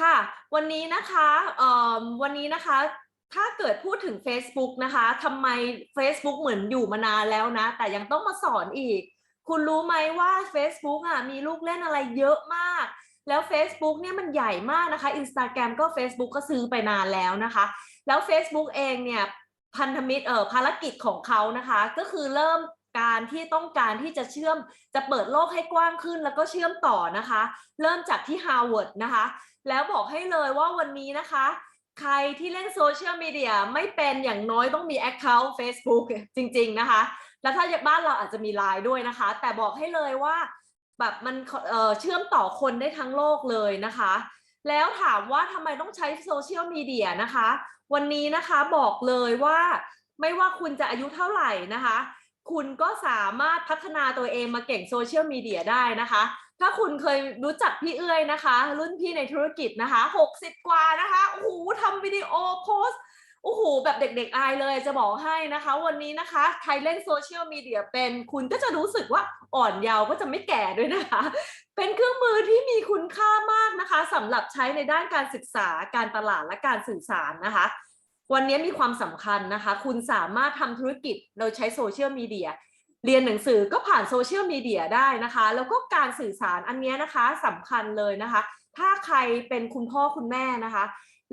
ค่ะ วันนี้นะคะเอ่อวันนี้นะคะถ้าเกิดพูดถึง Facebook นะคะทำไม Facebook เหมือนอยู่มานานแล้วนะ แต่ยังต้องมาสอนอีก คุณรู้ไหมว่า Facebook อะมีลูกเล่นอะไรเยอะมาก แล้ว Facebook เนี่ยมันใหญ่มากนะคะ Instagram ก็ Facebook ก็ซื้อไปนานแล้วนะคะ แล้ว Facebook เองเนี่ยพันธมิตรเอ่อภารกิจของเขานะคะ ก็คือเริ่ม การที่ต้องการที่จะเชื่อมจะเปิดโลกให้กว้างขึ้นแล้วก็เชื่อมต่อนะคะ เริ่มจากที่ Harvard นะคะ แล้วบอกให้เลยว่าวันนี้นะคะ ใครที่เล่นโซเชียลมีเดียไม่เป็นอย่างน้อยต้องมี Account Facebook จริง ๆ นะคะ แล้วถ้าบ้านเราอาจจะมีไลน์ด้วยนะคะ แต่บอกให้เลยว่าแบบมันเเชื่อมต่อคนได้ทั้งโลกเลยนะคะ แล้วถามว่าทำไมต้องใช้โซเชียลมีเดียนะคะ วันนี้นะคะบอกเลยว่าไม่ว่าคุณจะอายุเท่าไหร่นะคะ คุณก็สามารถพัฒนาตัวเองมาเก่งโซเชียลมีเดียได้นะคะ ถ้าคุณเคยรู้จักพี่เอื้อยนะคะ รุ่นพี่ในธุรกิจนะคะ 60 กว่านะคะโอ้โหทำวิดีโอโพสโอ้โหแบบเด็กๆอายเลยจะบอกให้นะคะ วันนี้นะคะ ใครเล่นโซเชียลมีเดียเป็นคุณก็จะรู้สึกว่าอ่อนเยาว์ก็จะไม่แก่ด้วยนะคะ เป็นเครื่องมือที่มีคุณค่ามากนะคะสำหรับใช้ในด้านการศึกษาการตลาดและการสื่อสารนะคะ วันนี้มีความสำคัญนะคะ คุณสามารถทำธุรกิจโดยใช้โซเชียลมีเดียเรียนหนังสือก็ผ่านโซเชียลมีเดียได้นะคะ แล้วก็การสื่อสารอันนี้นะคะสำคัญเลยนะคะ ถ้าใครเป็นคุณพ่อคุณแม่นะคะ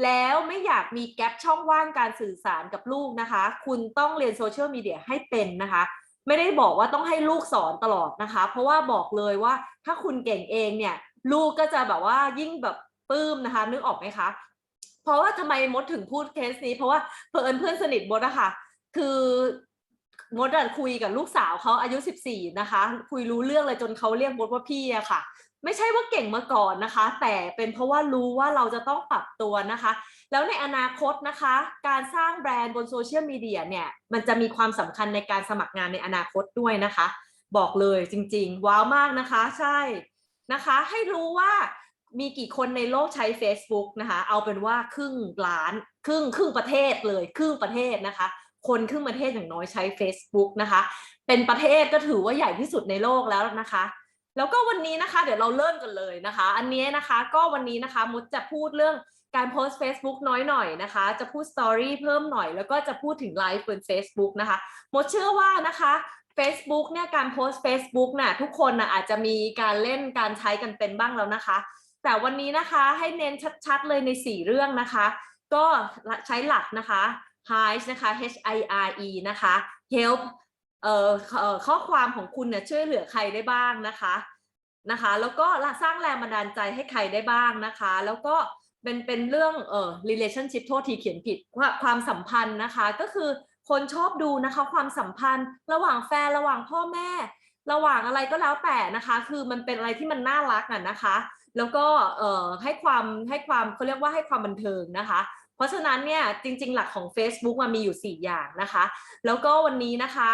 แล้วไม่อยากมีแกลบช่องว่างการสื่อสารกับลูกนะคะ คุณต้องเรียนโซเชียลมีเดียให้เป็นนะคะไม่ได้บอกว่าต้องให้ลูกสอนตลอดนะคะ เพราะว่าบอกเลยว่าถ้าคุณเก่งเองเนี่ย ลูกก็จะแบบว่ายิ่งแบบปลื้มนะคะ นึกออกไหมคะ เพราะว่าทำไมมดถึงพูดเคสนี้ เพราะว่าเพื่อนเพื่อนสนิทมดอะค่ะ คือมดอะคุยกับลูกสาวเขาอายุ 14 นะคะ คุยรู้เรื่องเลยจนเขาเรียกมดว่าพี่อะค่ะ ไม่ใช่ว่าเก่งมาก่อนนะคะ แต่เป็นเพราะว่ารู้ว่าเราจะต้องปรับตัวนะคะ แล้วในอนาคตนะคะ การสร้างแบรนด์บนโซเชียลมีเดียเนี่ยมันจะมีความสำคัญในการสมัครงานในอนาคตด้วยนะคะ บอกเลยจริง ๆ ว้าวมากนะคะ ใช่นะคะ ให้รู้ว่า มีกี่คนในโลกใช้ Facebook นะคะ เอาเป็นว่าครึ่งล้าน ครึ่งครึ่งประเทศเลย ครึ่งประเทศนะคะ คนครึ่งประเทศอย่างน้อยใช้ Facebook นะคะ เป็นประเทศก็ถือว่าใหญ่ที่สุดในโลกแล้วนะคะ แล้วก็วันนี้นะคะ เดี๋ยวเราเริ่มกันเลยนะคะ อันนี้นะคะก็วันนี้นะคะมุดจะพูดเรื่องการโพสต์ Facebook น้อยหน่อยนะคะ จะพูดสตอรี่เพิ่มหน่อยแล้วก็จะพูดถึงไลฟ์บน Facebook นะคะมดเชื่อว่านะคะ Facebook เนี่ยการโพสต์ Facebook น่ะทุกคนน่ะอาจจะมีการเล่นการใช้กันเป็นบ้างแล้วนะคะ แต่วันนี้นะคะให้เน้นชัดๆเลยใน 4 เรื่องนะคะ ก็ใช้หลักนะคะ Hi นะคะ H I R E นะคะ Help เอ่อเอ่อข้อความของคุณเนี่ยช่วยเหลือใครได้บ้างนะคะนะคะ แล้วก็สร้างแรงบันดาลใจให้ใครได้บ้างนะคะ แล้วก็เป็นเป็นเรื่องเอ่อ relationship โทษทีเขียนผิดว่าความสัมพันธ์นะคะ ก็คือคนชอบดูนะคะความสัมพันธ์ ระหว่างแฟนระหว่างพ่อแม่ ระหว่างอะไรก็แล้วแต่นะคะ คือมันเป็นอะไรที่มันน่ารักอะนะคะ แล้วก็เอ่อให้ความให้ความเขาเรียกว่าให้ความบันเทิงนะคะ เพราะฉะนั้นเนี่ยจริง ๆ หลักของ Facebook มันมีอยู่ 4 อย่างนะคะ แล้วก็วันนี้นะคะ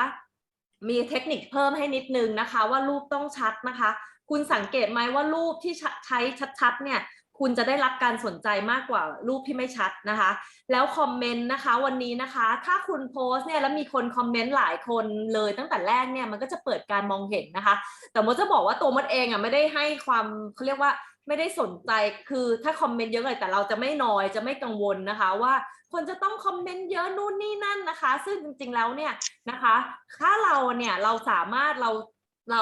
มีเทคนิคเพิ่มให้นิดนึงนะคะ ว่ารูปต้องชัดนะคะ คุณสังเกตไหมว่ารูปที่ใช้ชัดๆเนี่ย คุณจะได้รับการสนใจมากกว่ารูปที่ไม่ชัดนะคะ แล้วคอมเมนต์นะคะวันนี้นะคะ ถ้าคุณโพสเนี่ยแล้วมีคนคอมเมนต์หลายคนเลยตั้งแต่แรกเนี่ยมันก็จะเปิดการมองเห็นนะคะ แต่มดจะบอกว่าตัวมดเองอะไม่ได้ให้ความเขาเรียกว่าไม่ได้สนใจคือถ้าคอมเมนต์เยอะเลยแต่เราจะไม่นอยจะไม่กังวลนะคะ ว่าคนจะต้องคอมเมนต์เยอะนู่นนี่นั่นนะคะ ซึ่งจริงๆแล้วเนี่ยนะคะ ถ้าเราเนี่ยเราสามารถเรา เรา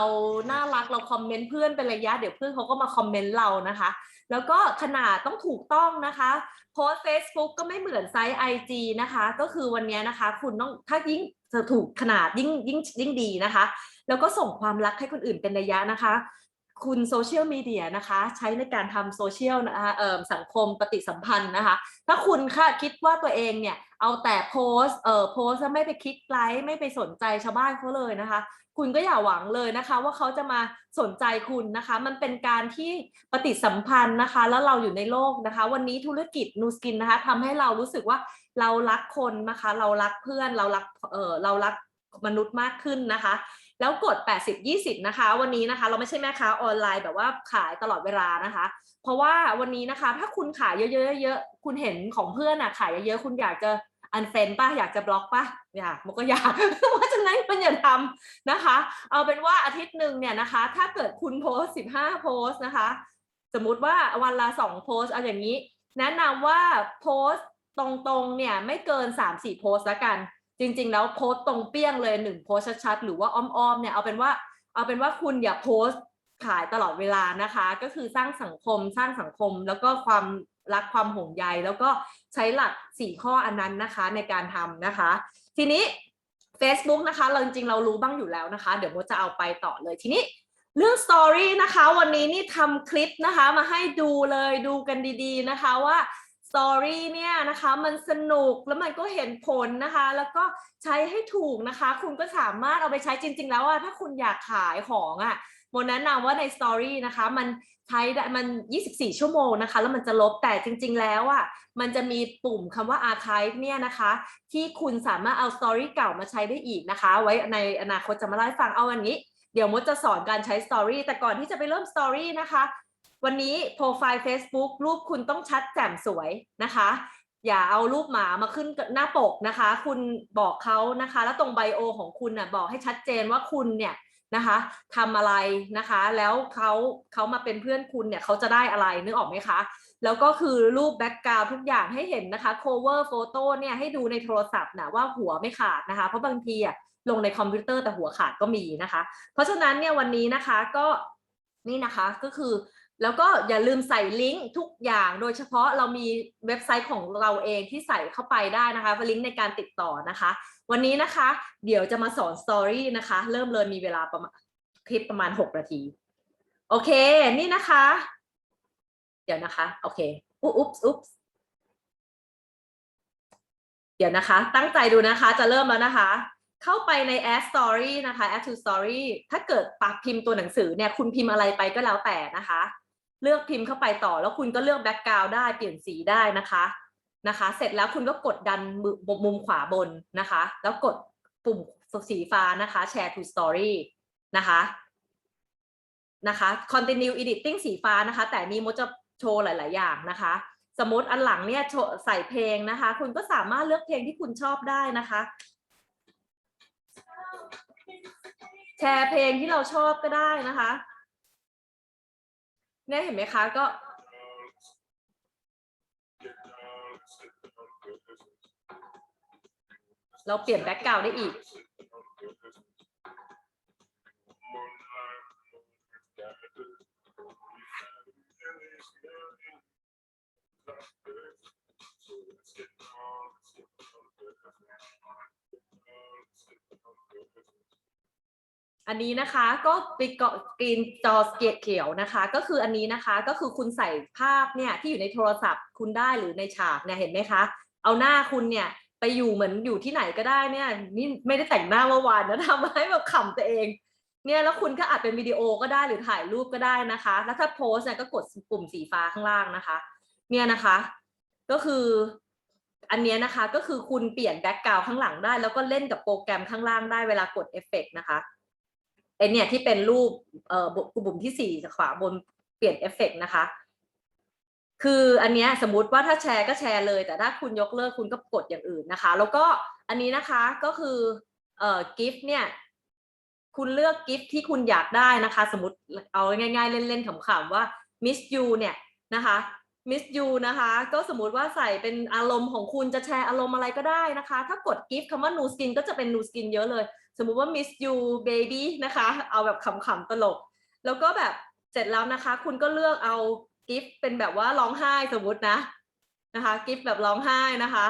น่ารักเราคอมเมนต์เพื่อนเป็นระยะเดี๋ยวเพื่อนเขาก็มาคอมเมนต์เรานะคะ แล้วก็ขนาดต้องถูกต้องนะคะโพสเฟซบุ๊กก็ไม่เหมือนไซส์ IG นะคะ ก็คือวันนี้นะคะ คุณต้องถ้ายิ่งจะถูกขนาดยิ่งยิ่งยิ่งดีนะคะ แล้วก็ส่งความรักให้คนอื่นเป็นระยะนะคะ คุณโซเชียลมีเดียนะคะ ใช้ในการทำโซเชียลนะคะเอ่อสังคมปฏิสัมพันธ์นะคะ ถ้าคุณค่ะคิดว่าตัวเองเนี่ย เอาแต่โพสเอ่อโพสแล้วไม่ไปคลิกไลค์ไม่ไปสนใจชาวบ้านเขาเลยนะคะ คุณก็อย่าหวังเลยนะคะ ว่าเขาจะมาสนใจคุณนะคะ มันเป็นการที่ปฏิสัมพันธ์นะคะ แล้วเราอยู่ในโลกนะคะ วันนี้ธุรกิจนูสกินนะคะทำให้เรารู้สึกว่าเรารักคนนะคะ เรารักเพื่อนเรารักเอ่อเรารัก มนุษย์มากขึ้นนะคะ แล้วกด 80 20 นะคะ วันนี้นะคะ เราไม่ใช่แม่ค้าออนไลน์แบบว่าขายตลอดเวลานะคะ เพราะว่าวันนี้นะคะ ถ้าคุณขายเยอะๆเยอะๆคุณเห็นของเพื่อนอะขายเยอะๆคุณอยากจะอันเฟนป่ะอยากจะบล็อกป่ะอยากมันก็อยากเพราะฉะนั้นมันอย่าทำนะคะ เอาเป็นว่าอาทิตย์หนึ่งเนี่ยนะคะ ถ้าเกิดคุณโพสต์15โพสนะคะ สมมุติว่าวันละสองโพสเอาอย่างนี้ แนะนำว่าโพสตรงๆเนี่ยไม่เกิน3ามสี่โพสละกัน จริง ๆ แล้วโพสต์ตรงเปี้ยงเลยหนึ่งโพสชัดๆหรือว่าอ้อมๆเนี่ยเอาเป็นว่าเอาเป็นว่าคุณอย่าโพสต์ขายตลอดเวลานะคะ ก็คือสร้างสังคมสร้างสังคมแล้วก็ความรักความห่วงใย แล้วก็ใช้หลัก 4 ข้ออันนั้นนะคะในการทำนะคะ ทีนี้ Facebook นะคะ เราจริงๆเรารู้บ้างอยู่แล้วนะคะ เดี๋ยวโมจะเอาไปต่อเลยทีนี้เรื่อง Story นะคะ วันนี้นี่ทำคลิปนะคะ มาให้ดูเลยดูกันดีๆนะคะว่า Story เนี่ยนะคะมันสนุกแล้วมันก็เห็นผลนะคะ แล้วก็ใช้ให้ถูกนะคะ คุณก็สามารถเอาไปใช้จริง ๆ แล้วอะถ้าคุณอยากขายของอะโมแนะนำว่าใน Story นะคะมันใช้ได้มัน 24 ชั่วโมงนะคะ แล้วมันจะลบแต่จริง ๆ แล้วอะมันจะมีปุ่มคำว่า archive เนี่ยนะคะ ที่คุณสามารถเอา Story เก่ามาใช้ได้อีกนะคะ ไว้ในอนาคตจะมาเล่าให้ฟังเอาวันนี้ เดี๋ยวมดจะสอนการใช้ Story แต่ก่อนที่จะไปเริ่ม Story นะคะ วันนี้โปรไฟล์ Facebook รูปคุณต้องชัดแจ่มสวยนะคะ อย่าเอารูปหมามาขึ้นหน้าปกนะคะ คุณบอกเขานะคะ แล้วตรงไบโอของคุณน่ะบอกให้ชัดเจนว่าคุณเนี่ยนะคะทำอะไรนะคะ แล้วเขาเขามาเป็นเพื่อนคุณเนี่ยเขาจะได้อะไรนึกออกไหมคะแล้วก็คือรูปแบ็กกราวทุกอย่างให้เห็นนะคะ cover photo เนี่ยให้ดูในโทรศัพท์นะว่าหัวไม่ขาดนะคะ เพราะบางทีอะลงในคอมพิวเตอร์แต่หัวขาดก็มีนะคะ เพราะฉะนั้นเนี่ยวันนี้นะคะก็นี่นะคะก็คือ แล้วก็อย่าลืมใส่ลิงก์ทุกอย่าง โดยเฉพาะเรามีเว็บไซต์ของเราเองที่ใส่เข้าไปได้นะคะลิงก์ในการติดต่อนะคะ วันนี้นะคะ เดี๋ยวจะมาสอนสตอรี่นะคะ เริ่มเลยมีเวลาประมาณคลิปประมาณ 6 นาที โอเค นี่นะคะ เดี๋ยวนะคะ โอเค อุ๊บอุ๊บเดี๋ยวนะคะ ตั้งใจดูนะคะ จะเริ่มแล้วนะคะเข้าไปใน add story นะคะ add to story ถ้าเกิดปักพิมพ์ตัวหนังสือเนี่ย คุณพิมพ์อะไรไปก็แล้วแต่นะคะ เลือกพิมพ์เข้าไปต่อ แล้วคุณก็เลือก background ได้เปลี่ยนสีได้นะคะนะคะ เสร็จแล้วคุณก็กดดันมือมุมขวาบนนะคะ แล้วกดปุ่มสีฟ้านะคะ share to story นะคะนะคะ continue editing สีฟ้านะคะ แต่นี้มดจะโชว์หลาย ๆ อย่างนะคะ สมมติอันหลังเนี่ยโชว์ใส่เพลงนะคะ คุณก็สามารถเลือกเพลงที่คุณชอบได้นะคะ แชร์เพลงที่เราชอบก็ได้นะคะ เนี่ยเห็นไหมคะก็ เราเปลี่ยนแบ็กกราวได้อีก อันนี้นะคะก็ไปเกาะกรีนจอสเกียเขียวนะคะ ก็คืออันนี้นะคะก็คือคุณใส่ภาพเนี่ยที่อยู่ในโทรศัพท์คุณได้หรือในฉากเนี่ยเห็นไหมคะ เอาหน้าคุณเนี่ยไปอยู่เหมือนอยู่ที่ไหนก็ได้เนี่ยนี่ไม่ได้แต่งหน้าเมื่อวานนะทำให้แบบขำตัวเอง เนี่ยแล้วคุณก็อาจเป็นวิดีโอก็ได้หรือถ่ายรูปก็ได้นะคะ แล้วถ้าโพสเนี่ยก็กดปุ่มสีฟ้าข้างล่างนะคะ เนี่ยนะคะ ก็คืออันนี้นะคะก็คือคุณเปลี่ยนแบ็กกราวข้างหลังได้ แล้วก็เล่นกับโปรแกรมข้างล่างได้เวลากดเอฟเฟกนะคะ ไอเนี่ยที่เป็นรูปเอ่อปุ่มที่สี่ขวาบนเปลี่ยนเอฟเฟกนะคะ คืออันเนี้ยสมมติว่าถ้าแชร์ก็แชร์เลย แต่ถ้าคุณยกเลิกคุณก็กดอย่างอื่นนะคะ แล้วก็อันนี้นะคะก็คือเอ่อกิฟต์เนี่ยคุณเลือกกิฟต์ที่คุณอยากได้นะคะ สมมติเอาง่าย ๆ เล่นๆขำๆว่า miss you เนี่ยนะคะ miss you นะคะ ก็สมมติว่าใส่เป็นอารมณ์ของคุณจะแชร์อารมณ์อะไรก็ได้นะคะ ถ้ากด gift คำว่า new skin ก็จะเป็น new skin เยอะเลย สมมุติว่า miss you baby นะคะ เอาแบบขำๆตลก แล้วก็แบบเสร็จแล้วนะคะ คุณก็เลือกเอา gift เป็นแบบว่าร้องไห้สมมุตินะนะคะ gift แบบร้องไห้นะคะ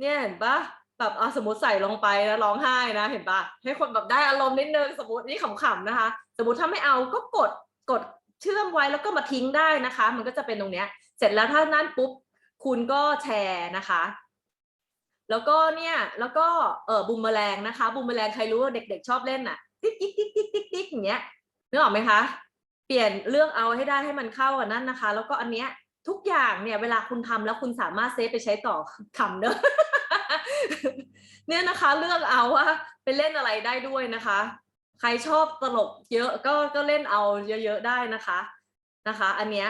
เนี่ยเห็นปะแบบเอาสมมติใส่ลงไปแล้วร้องไห้นะ เห็นปะให้คนแบบได้อารมณ์นิดนึงสมมตินี่ขำๆนะคะ สมมติถ้าไม่เอาก็กดกดเชื่อมไว้แล้วก็มาทิ้งได้นะคะ มันก็จะเป็นตรงเนี้ย เสร็จแล้วถ้านั่นปุ๊บคุณก็แชร์นะคะ แล้วก็เนี่ยแล้วก็เออบูมเมอแรงนะคะบูมเมอแรงใครรู้ว่าเด็กๆชอบเล่นน่ะติ๊กติ๊กติ๊กติ๊กติ๊กติ๊กอย่างเงี้ยนึกออกไหมคะเปลี่ยนเลือกเอาให้ได้ให้มันเข้ากับนั่นนะคะ แล้วก็อันเนี้ยทุกอย่างเนี่ยเวลาคุณทำแล้วคุณสามารถเซฟไปใช้ต่อคำเนอะเนี่ยนะคะเลือกเอาว่าไปเล่นอะไรได้ด้วยนะคะ ใครชอบตลกเยอะก็ก็เล่นเอาเยอะๆได้นะคะนะคะ อันเนี้ย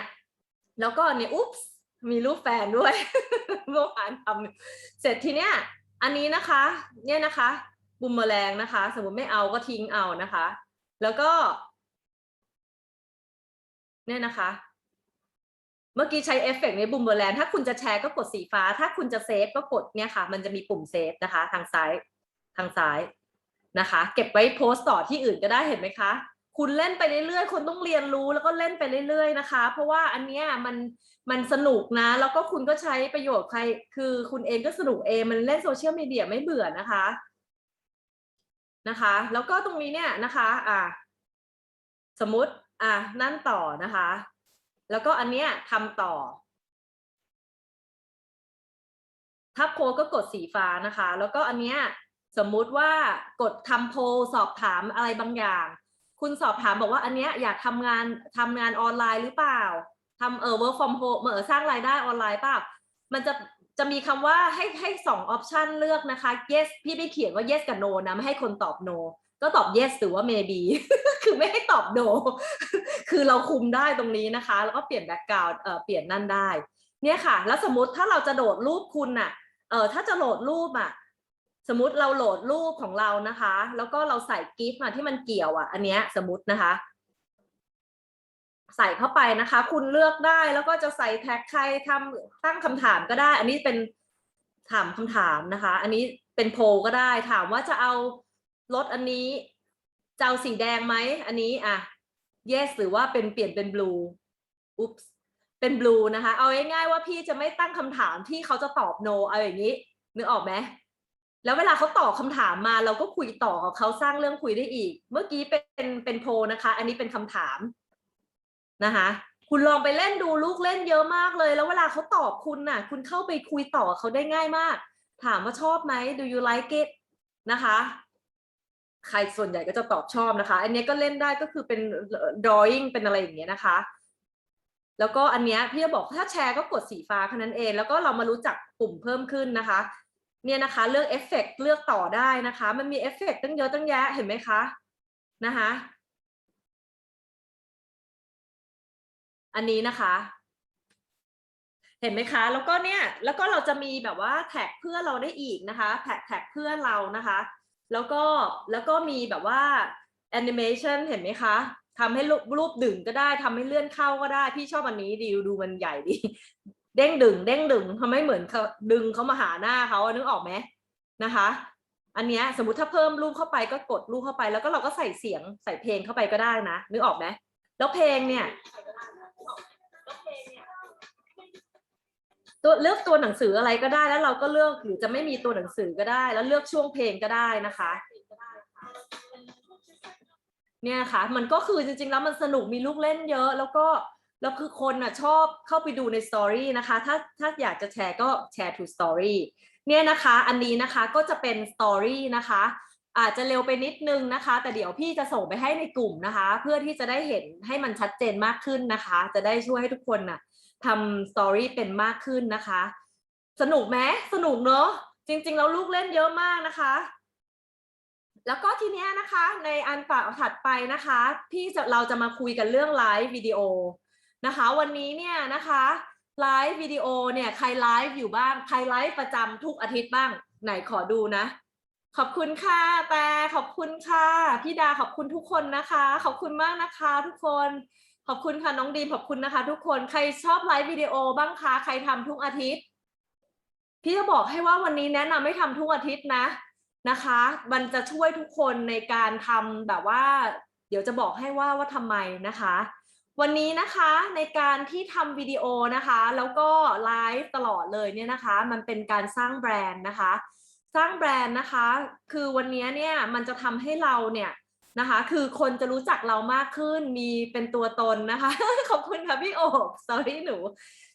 แล้วก็อันเนี้ยอุ๊บ มีรูปแฟนด้วยเมื่อวานทำเสร็จทีเนี้ยอันนี้นะคะ เนี่ยนะคะบุมเมอแรงนะคะ สมมติไม่เอาก็ทิ้งเอานะคะ แล้วก็ เนี่ยนะคะ เมื่อกี้ใช้เอฟเฟกต์ในบูมเบอร์แลนถ้าคุณจะแชร์ก็กดสีฟ้า ถ้าคุณจะเซฟก็กดเนี่ยค่ะ มันจะมีปุ่มเซฟนะคะ ทางซ้ายทางซ้ายนะคะ เก็บไว้โพสต์ต่อที่อื่นก็ได้เห็นไหมคะ คุณเล่นไปเรื่อยๆคนต้องเรียนรู้แล้วก็เล่นไปเรื่อยๆนะคะ เพราะว่าอันเนี้ยมันมันสนุกนะ แล้วก็คุณก็ใช้ประโยชน์ใคร คือคุณเองก็สนุกเองมันเล่นโซเชียลมีเดียไม่เบื่อนะคะนะคะ แล้วก็ตรงนี้เนี่ยนะคะอะสมมติอะนั่นต่อนะคะ แล้วก็อันเนี้ยทำต่อถ้าโพก็กดสีฟ้านะคะ แล้วก็อันเนี้ยสมมุติว่ากดทำโพลสอบถามอะไรบางอย่าง คุณสอบถามบอกว่าอันเนี้ยอยากทำงานทำงานออนไลน์หรือเปล่าทำเออ work from home เออสร้างรายได้ออนไลน์เปล่ามันจะจะมีคำว่าให้ให้สองออปชันเลือกนะคะ yes พี่ไม่เขียนว่า yes กับ no นะไม่ให้คนตอบ no ก็ตอบ yes หรือว่า maybe คือไม่ให้ตอบ no คือเราคุมได้ตรงนี้นะคะ แล้วก็เปลี่ยนแบ็กกราวด์เออเปลี่ยนนั่นได้ เนี่ยค่ะ แล้วสมมติถ้าเราจะโหลดรูปคุณน่ะเออถ้าจะโหลดรูปอะ สมมติเราโหลดรูปของเรานะคะ แล้วก็เราใส่กิฟต์มาที่มันเกี่ยวอะ อันเนี้ยสมมตินะคะ ใส่เข้าไปนะคะ คุณเลือกได้แล้วก็จะใส่แท็กใครทำตั้งคำถามก็ได้ อันนี้เป็นถามคำถามนะคะ อันนี้เป็นโพลก็ได้ ถามว่าจะเอารถอันนี้จะเอาสีแดงไหมอันนี้อะ yes หรือว่าเป็นเปลี่ยนเป็น blue อุ๊บเป็น blue นะคะ เอาง่ายๆว่าพี่จะไม่ตั้งคำถามที่เขาจะตอบ no เอาอย่างนี้ นึกออกไหม แล้วเวลาเขาตอบคำถามมาเราก็คุยต่อกับเขาสร้างเรื่องคุยได้อีก เมื่อกี้เป็นเป็นโพนะคะ อันนี้เป็นคำถามนะคะ คุณลองไปเล่นดูลูกเล่นเยอะมากเลย แล้วเวลาเขาตอบคุณน่ะ คุณเข้าไปคุยต่อเขาได้ง่ายมาก ถามว่าชอบไหม do you like it นะคะ ใครส่วนใหญ่ก็จะตอบชอบนะคะ อันนี้ก็เล่นได้ก็คือเป็น drawing เป็นอะไรอย่างเงี้ยนะคะแล้วก็อันเนี้ยพี่จะบอกถ้าแชร์ก็กดสีฟ้าแค่นั้นเอง แล้วก็เรามารู้จักปุ่มเพิ่มขึ้นนะคะ เนี่ยนะคะเลือกเอฟเฟกเลือกต่อได้นะคะ มันมีเอฟเฟกตั้งเยอะตั้งแยะเห็นไหมคะนะคะอันนี้นะคะ เห็นไหมคะ แล้วก็เนี่ยแล้วก็เราจะมีแบบว่าแท็กเพื่อนเราได้อีกนะคะแท็กแท็กเพื่อนเรานะคะ แล้วก็แล้วก็มีแบบว่าแอนิเมชันเห็นไหมคะทำให้รูปรูปดึงก็ได้ทำให้เลื่อนเข้าก็ได้ พี่ชอบอันนี้ดีดูมันใหญ่ดี เด้งดึง เด้งดึงทำให้เหมือนเขาดึงเขามาหาหน้าเขานึกออกไหมนะคะ อันเนี้ยสมมติถ้าเพิ่มรูปเข้าไปก็กดรูปเข้าไป แล้วก็เราก็ใส่เสียงใส่เพลงเข้าไปก็ได้นะนึกออกไหมแล้วเพลงเนี่ยตัวเลือกตัวหนังสืออะไรก็ได้แล้วเราก็เลือกหรือจะไม่มีตัวหนังสือก็ได้ แล้วเลือกช่วงเพลงก็ได้นะคะ เนี่ยค่ะ มันก็คือจริงๆแล้วมันสนุกมีลูกเล่นเยอะ แล้วก็ แล้วคือคนอะชอบเข้าไปดูในสตอรี่นะคะ ถ้าถ้าอยากจะแชร์ก็แชร์ to story เนี่ยนะคะ อันนี้นะคะก็จะเป็นสตอรี่นะคะ อาจจะเร็วไปนิดนึงนะคะ แต่เดี๋ยวพี่จะส่งไปให้ในกลุ่มนะคะ เพื่อที่จะได้เห็นให้มันชัดเจนมากขึ้นนะคะ จะได้ช่วยให้ทุกคนน่ะทำสตอรี่เป็นมากขึ้นนะคะ สนุกไหมสนุกเนอะจริง ๆ แล้วลูกเล่นเยอะมากนะคะ แล้วก็ทีเนี้ยนะคะ ในอันต่อถัดไปนะคะ พี่จะเราจะมาคุยกันเรื่องไลฟ์วิดีโอ นะคะ วันนี้เนี่ยนะคะไลฟ์วิดีโอเนี่ยใครไลฟ์อยู่บ้าง ใครไลฟ์ประจำทุกอาทิตย์บ้าง ไหนขอดูนะ ขอบคุณค่ะแต่ขอบคุณค่ะพี่ดาขอบคุณทุกคนนะคะ ขอบคุณมากนะคะทุกคน ขอบคุณค่ะน้องดีมขอบคุณนะคะ ทุกคนใครชอบไลฟ์วิดีโอบ้างคะใครทำทุกอาทิตย์ พี่จะบอกให้ว่าวันนี้แนะนำให้ทำทุกอาทิตย์นะนะคะ มันจะช่วยทุกคนในการทำแบบว่า เดี๋ยวจะบอกให้ว่าว่าทำไมนะคะ วันนี้นะคะในการที่ทำวิดีโอนะคะ แล้วก็ไลฟ์ตลอดเลยเนี่ยนะคะ มันเป็นการสร้างแบรนด์นะคะ สร้างแบรนด์นะคะ คือวันนี้เนี่ยมันจะทำให้เราเนี่ยนะคะ คือคนจะรู้จักเรามากขึ้นมีเป็นตัวตนนะคะ ขอบคุณค่ะพี่โอ๊บสอรี่หนู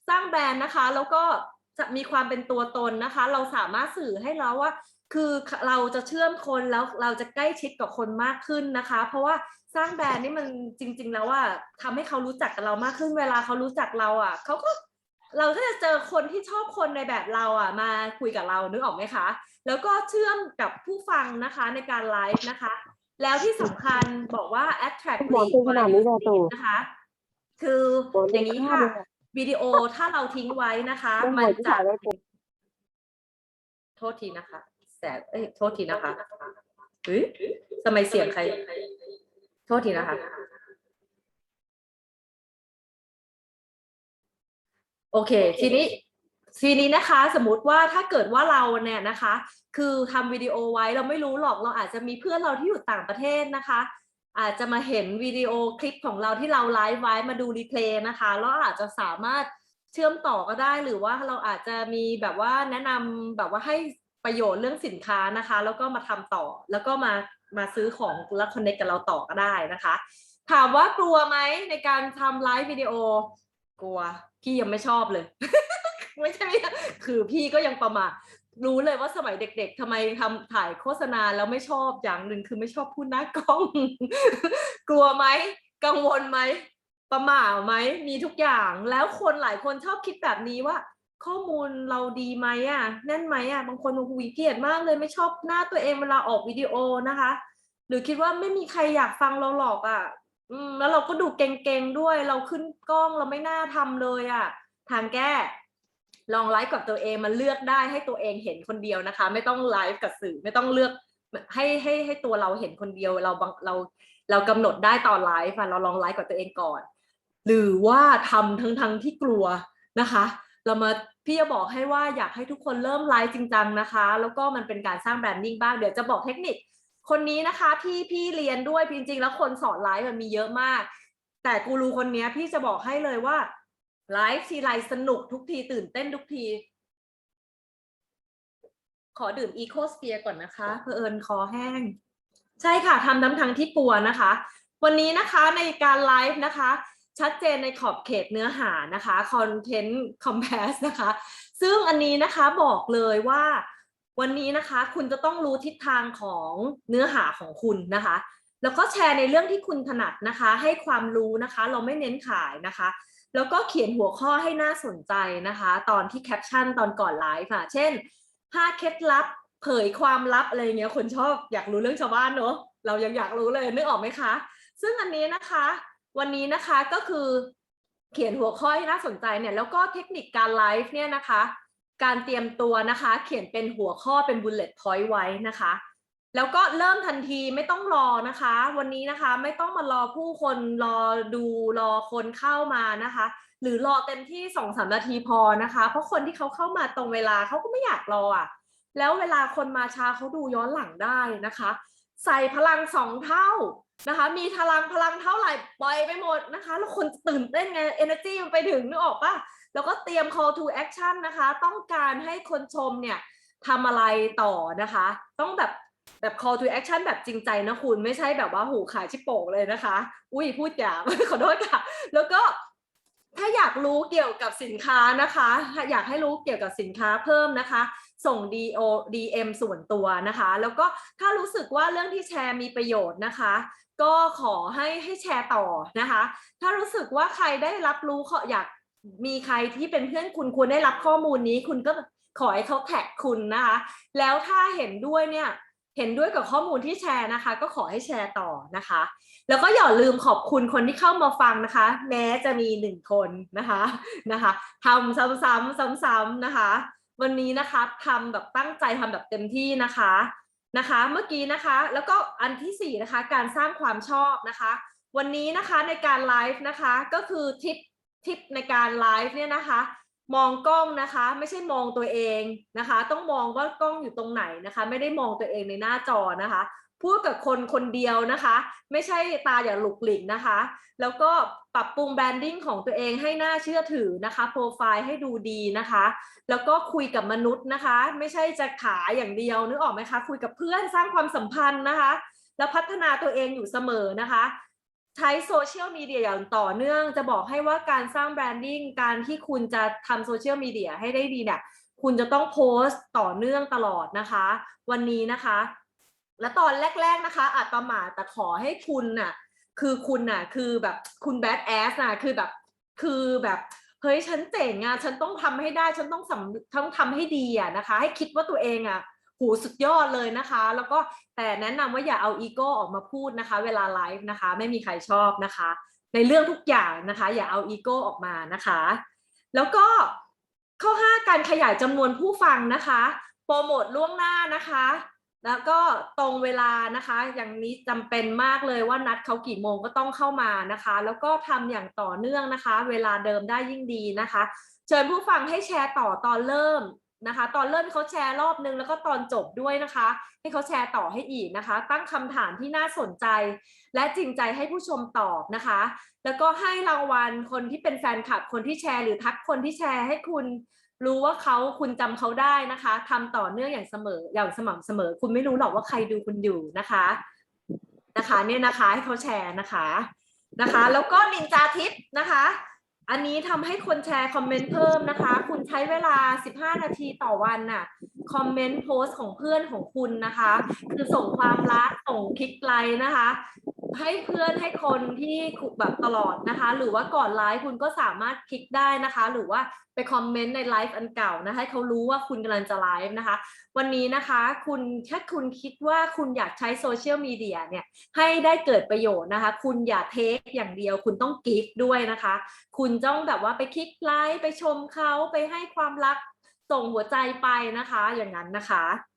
สร้างแบรนด์นะคะ แล้วก็จะมีความเป็นตัวตนนะคะ เราสามารถสื่อให้เราว่า คือเราจะเชื่อมคนแล้วเราจะใกล้ชิดกับคนมากขึ้นนะคะ เพราะว่า สร้างแบรนด์นี่มันจริง ๆ แล้วว่าทำให้เขารู้จักกับเรามากขึ้นเวลาเขารู้จักเราอะเขาก็เราก็จะเจอคนที่ชอบคนในแบบเราอะมาคุยกับเรานึกออกไหมคะ แล้วก็เชื่อมกับผู้ฟังนะคะในการไลฟ์นะคะ แล้วที่สำคัญบอกว่า attract หมอ lead เป็นขนาดนี้เลยตู่นะคะ คือหมออเป็นย่างนี้ข้าค่ะวเลยอะวิดีโอถ้าเราทิ้งไว้นะคะเป็นหมมัอนที่จะถ่ายไว้เป็นโทษทีนะคะ แสบเอ้ยโทษทีนะคะเฮ้ยทำไมเสียงใคร โทษทีนะคะโอเค ทีนี้ทีนี้นะคะ สมมติว่าถ้าเกิดว่าเราเนี่ยนะคะ คือทำวิดีโอไว้เราไม่รู้หรอกเราอาจจะมีเพื่อนเราที่อยู่ต่างประเทศนะคะ อาจจะมาเห็นวิดีโอคลิปของเราที่เราไลฟ์ไว้มาดูรีเพลย์นะคะแล้วอาจจะสามารถเชื่อมต่อก็ได้หรือว่าเราอาจจะมีแบบว่าแนะนำแบบว่าให้ประโยชน์เรื่องสินค้านะคะ แล้วก็มาทำต่อแล้วก็มา มาซื้อของแล้วคอนเนคกับเราต่อก็ได้นะคะ ถามว่ากลัวไหมในการทำไลฟ์วิดีโอกลัว พี่ยังไม่ชอบเลย ไม่ใช่ไม่คือพี่ก็ยังประมาทรู้เลยว่าสมัยเด็ก ๆทำไมทำถ่ายโฆษณาแล้วไม่ชอบอย่างหนึ่งคือไม่ชอบพูดหน้ากล้อง กลัวไหมกังวลไหมประหม่าไหมมีทุกอย่าง แล้วคนหลายคนชอบคิดแบบนี้ว่า ข้อมูลเราดีไหมอะแน่นไหมอะบางคนบอกวิเกลียดมากเลยไม่ชอบหน้าตัวเองเวลาออกวิดีโอนะคะ หรือคิดว่าไม่มีใครอยากฟังเราหรอกอะแล้วเราก็ดูเก่งๆด้วย เราขึ้นกล้องเราไม่น่าทำเลยอะ่ะ ทางแก้ลองไลฟ์กับตัวเองมันเลือกได้ให้ตัวเองเห็นคนเดียวนะคะ ไม่ต้องไลฟ์กับสื่อไม่ต้องเลือกให้ให้ให้ตัวเราเห็นคนเดียวเราบังเราเรากำหนดได้ตอนไลฟ์อะเราลองไลฟ์กับตัวเองก่อน หรือว่าทำทั้งทั้งที่กลัวนะคะ เรามาพี่จะบอกให้ว่าอยากให้ทุกคนเริ่มไลฟ์จริงจังนะคะ แล้วก็มันเป็นการสร้างแบรนดิ้งบ้างเดี๋ยวจะบอกเทคนิค คนนี้นะคะที่พี่เรียนด้วยจริงๆ แล้วคนสอนไลฟ์มันมีเยอะมาก แต่กูรูคนนี้พี่จะบอกให้เลยว่าไลฟ์ทีไรสนุกทุกทีตื่นเต้นทุกที ขอดื่มอีโคสเปียก่อนนะคะเพอเอิญคอแห้ง ใช่ค่ะทำทั้งทั้งที่กลัวนะคะ วันนี้นะคะในการไลฟ์นะคะ ชัดเจนในขอบเขตเนื้อหานะคะคอนเทนต์คอมเพสนะคะ ซึ่งอันนี้นะคะบอกเลยว่าวันนี้นะคะคุณจะต้องรู้ทิศทางของเนื้อหาของคุณนะคะ แล้วก็แชร์ในเรื่องที่คุณถนัดนะคะ ให้ความรู้นะคะ เราไม่เน้นขายนะคะ แล้วก็เขียนหัวข้อให้น่าสนใจนะคะ ตอนที่แคปชั่นตอนก่อนไลฟ์ค่ะ เช่น5เคล็ดลับเผยความลับอะไรเงี้ยคนชอบอยากรู้เรื่องชาวบ้านเนอะเรายังอยากรู้เลยนึกออกไหมคะ ซึ่งอันนี้นะคะ วันนี้นะคะก็คือเขียนหัวข้อให้น่าสนใจเนี่ยแล้วก็เทคนิคการไลฟ์เนี่ยนะคะ การเตรียมตัวนะคะ เขียนเป็นหัวข้อเป็น bullet point ไว้นะคะ แล้วก็เริ่มทันทีไม่ต้องรอนะคะ วันนี้นะคะไม่ต้องมารอผู้คนรอดูรอคนเข้ามานะคะ หรือรอเต็มที่สองสามนาทีพอนะคะ เพราะคนที่เขาเข้ามาตรงเวลาเขาก็ไม่อยากรออะแล้วเวลาคนมาช้าเขาดูย้อนหลังได้นะคะ ใส่พลังสองเท่า นะคะ มีพลังพลังเท่าไหร่ปล่อยไปหมดนะคะ แล้วคนตื่นเต้นไง energy มันไปถึงนึกออกปะแล้วก็เตรียม call to action นะคะ ต้องการให้คนชมเนี่ยทำอะไรต่อนะคะ ต้องแบบแบบ call to action แบบจริงใจนะคุณ ไม่ใช่แบบว่าหูขายชิปโป่งเลยนะคะ อุ้ยพูดหยาบขอโทษค่ะ แล้วก็ ถ้าอยากรู้เกี่ยวกับสินค้านะคะ อยากให้รู้เกี่ยวกับสินค้าเพิ่มนะคะ ส่ง DO DM ส่วนตัวนะคะ แล้วก็ถ้ารู้สึกว่าเรื่องที่แชร์มีประโยชน์นะคะ ก็ขอให้ให้แชร์ต่อนะคะ ถ้ารู้สึกว่าใครได้รับรู้ขออยากมีใครที่เป็นเพื่อนคุณควรได้รับข้อมูลนี้ คุณก็ขอให้เขาแท็กคุณนะคะ แล้วถ้าเห็นด้วยเนี่ย เห็นด้วยกับข้อมูลที่แชร์นะคะ ก็ขอให้แชร์ต่อนะคะ แล้วก็อย่าลืมขอบคุณคนที่เข้ามาฟังนะคะ แม้จะมีหนึ่งคนนะคะนะคะทำซ้ำๆซ้ำๆนะคะ วันนี้นะคะทำแบบตั้งใจทำแบบเต็มที่นะคะนะคะ เมื่อกี้นะคะ แล้วก็อันที่สี่นะคะ การสร้างความชอบนะคะ วันนี้นะคะในการไลฟ์นะคะ ก็คือทิปทิปในการไลฟ์เนี่ยนะคะ มองกล้องนะคะ ไม่ใช่มองตัวเองนะคะ ต้องมองว่ากล้องอยู่ตรงไหนนะคะ ไม่ได้มองตัวเองในหน้าจอนะคะ พูดกับคนคนเดียวนะคะ ไม่ใช่ตาอย่าหลุกหลิกนะคะ แล้วก็ปรับปรุงแบรนดิ้งของตัวเองให้น่าเชื่อถือนะคะโปรไฟล์ให้ดูดีนะคะ แล้วก็คุยกับมนุษย์นะคะ ไม่ใช่จะขายอย่างเดียวนึกออกไหมคะ คุยกับเพื่อนสร้างความสัมพันธ์นะคะ แล้วพัฒนาตัวเองอยู่เสมอนะคะ ใช้โซเชียลมีเดียอย่างต่อเนื่อง จะบอกให้ว่าการสร้างแบรนดิ้งการที่คุณจะทำโซเชียลมีเดียให้ได้ดีเนี่ยคุณจะต้องโพสต์ต่อเนื่องตลอดนะคะ วันนี้นะคะ และตอนแรก ๆนะคะ อาจประมาทแต่ขอให้คุณน่ะคือคุณน่ะคือแบบคุณแบดแอสน่ะคือแบบคือแบบเฮ้ยฉันเจ๋งอะฉันต้องทำให้ได้ฉันต้องสำต้องทำให้ดีอะนะคะ ให้คิดว่าตัวเองอะ หูสุดยอดเลยนะคะ แล้วก็แต่แนะนำว่าอย่าเอาอีโก้ออกมาพูดนะคะ เวลาไลฟ์นะคะ ไม่มีใครชอบนะคะ ในเรื่องทุกอย่างนะคะ อย่าเอาอีโก้ออกมานะคะ แล้วก็ข้อ 5 การขยายจำนวนผู้ฟังนะคะ โปรโมทล่วงหน้านะคะแล้วก็ตรงเวลานะคะ อย่างนี้จำเป็นมากเลยว่านัดเขากี่โมงก็ต้องเข้ามานะคะ แล้วก็ทำอย่างต่อเนื่องนะคะ เวลาเดิมได้ยิ่งดีนะคะ เชิญผู้ฟังให้แชร์ต่อตอนเริ่ม นะคะ ตอนเริ่มเขาแชร์รอบนึงแล้วก็ตอนจบด้วยนะคะ ให้เขาแชร์ต่อให้อีกนะคะ ตั้งคำถามที่น่าสนใจ และจริงใจให้ผู้ชมตอบนะคะ แล้วก็ให้รางวัลคนที่เป็นแฟนคลับคนที่แชร์หรือทักคนที่แชร์ให้คุณรู้ว่าเขาคุณจำเขาได้นะคะทำต่อเนื่องอย่างเสมออย่างสม่ำเสมอ คุณไม่รู้หรอกว่าใครดูคุณอยู่นะคะนะคะ เนี่ยนะคะให้เขาแชร์นะคะนะคะ แล้วก็นินจาทิปนะคะ อันนี้ทำให้คนแชร์คอมเมนต์เพิ่มนะคะ คุณใช้เวลา 15 นาทีต่อวันน่ะคอมเมนต์โพสต์ของเพื่อนของคุณนะคะ คือส่งความรักส่งคลิกไลค์นะคะ ให้เพื่อนให้คนที่แบบตลอดนะคะ หรือว่าก่อนไลฟ์คุณก็สามารถคลิกได้นะคะ หรือว่าไปคอมเมนต์ในไลฟ์อันเก่านะคะให้เขารู้ว่าคุณกำลังจะไลฟ์นะคะ วันนี้นะคะคุณถ้าคุณคิดว่าคุณอยากใช้โซเชียลมีเดียเนี่ยให้ได้เกิดประโยชน์นะคะ คุณอย่าเทคอย่างเดียว คุณต้องกิฟด้วยนะคะ คุณต้องแบบว่าไปคลิกไลค์ไปชมเขาไปให้ความรักส่งหัวใจไปนะคะ อย่างนั้นนะคะ